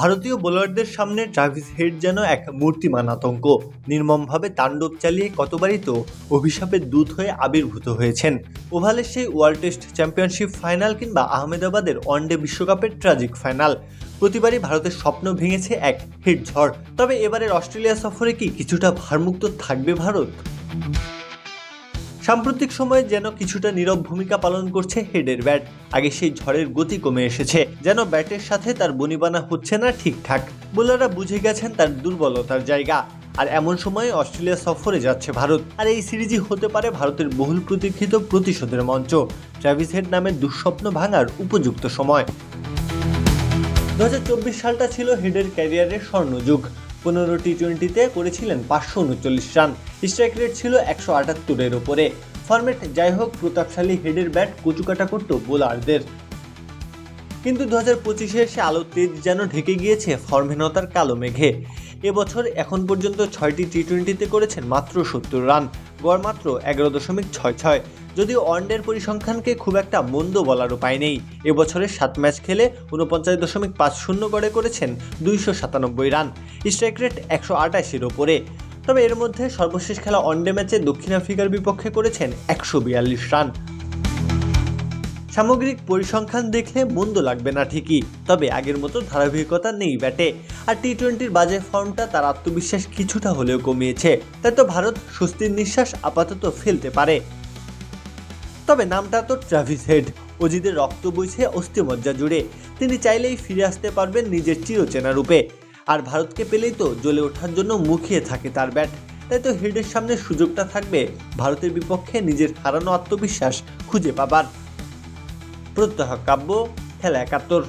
ভারতীয় বোলারদের সামনে ট্রাভিস হেড যেন এক মূর্তিমান আতঙ্ক। নির্মমভাবে তাণ্ডব চালিয়ে কতবারই তো অভিশাপের দূত হয়ে আবির্ভূত হয়েছেন। ওভালের সেই ওয়ার্ল্ড টেস্ট চ্যাম্পিয়নশিপ ফাইনাল কিংবা আহমেদাবাদের ওয়ানডে বিশ্বকাপের ট্রাজিক ফাইনাল। প্রতিবারই ভারতের স্বপ্ন ভেঙেছে এক হিট ঝড়। তবে এবারের অস্ট্রেলিয়া সফরে কি কিছুটা ভারমুক্ত থাকবে ভারত? সাম্প্রতিক সময়ে যেন কিছুটা নীরব ভূমিকা পালন করছে হেডের ব্যাট। আগে সেই ঝড়ের গতি কমে এসেছে। যেন ব্যাটের সাথে তার বনিবানা হচ্ছে না ঠিকঠাক। বোলাররা বুঝে গেছেন তার দুর্বলতার জায়গা। আর এমন সময়ে অস্ট্রেলিয়া সফরে যাচ্ছে ভারত। আর এই সিরিজই হতে পারে ভারতের বহুল প্রতীক্ষিত প্রতিশোধের মঞ্চ। ট্রাভিস হেড নামের দুঃস্বপ্ন ভাঙার উপযুক্ত সময়। দু হাজার চব্বিশ সালটা ছিল হেডের ক্যারিয়ারের স্বর্ণযুগ। পনেরো টি টোয়েন্টিতে করেছিলেন পাঁচশো উনচল্লিশ রান। স্ট্রাইক রেট ছিল একশো আটাত্তরের ওপরে ফরম্যাট যাই হোক, প্রতাপশালী হেডের ব্যাট কচুকাটা করত বোলারদের। কিন্তু দু হাজার পঁচিশে এসে আলো তেজ যেন ঢেকে গিয়েছে ফর্মহীনতার কালো মেঘে। এবছর এখন পর্যন্ত ছয়টি টি টোয়েন্টিতে করেছেন মাত্র সত্তর রান, গড় মাত্র এগারো দশমিক ছয় ছয়। যদিও ওয়ানডের পরিসংখ্যানকে খুব একটা মন্দ বলারও পায় নেই। এবছরের সাত ম্যাচ খেলে উনপঞ্চাশ দশমিক পাঁচ শূন্য গড়ে করেছেন দুইশো সাতানব্বই রান। স্ট্রাইক রেট একশো আটাশির ওপরে তবে এর মধ্যে সর্বশেষ খেলা ওয়ানডে ম্যাচে দক্ষিণ আফ্রিকার বিপক্ষে করেছেন একশো বিয়াল্লিশ রান। সামগ্রিক পরিসংখ্যান দেখলে মন্দ লাগবে না ঠিকই, তবে আগের মতো ধারাবাহিকতা নেই ব্যাটে। আর টি টোয়েন্টির বাজে ফর্মটা তার আত্মবিশ্বাস কিছুটা হলেও কমিয়েছে। তাই তো ভারত স্বস্তির নিঃশ্বাস আপাতত ফেলতে পারে। তবে নামটা তো ট্রাভিস হেড। অজিদের রক্ত বইছে অস্থিমজ্জা জুড়ে। তিনি চাইলেই ফিরে আসতে পারবেন নিজের চিরচেনা রূপে। আর ভারতকে পেলেই তো জ্বলে ওঠার জন্য মুখিয়ে থাকে তার ব্যাট। তাই তো হেডের সামনে সুযোগটা থাকবে ভারতের বিপক্ষে নিজের হারানো আত্মবিশ্বাস খুঁজে পাবার। প্রত্যহ কাব্য, খেলা একাত্তর।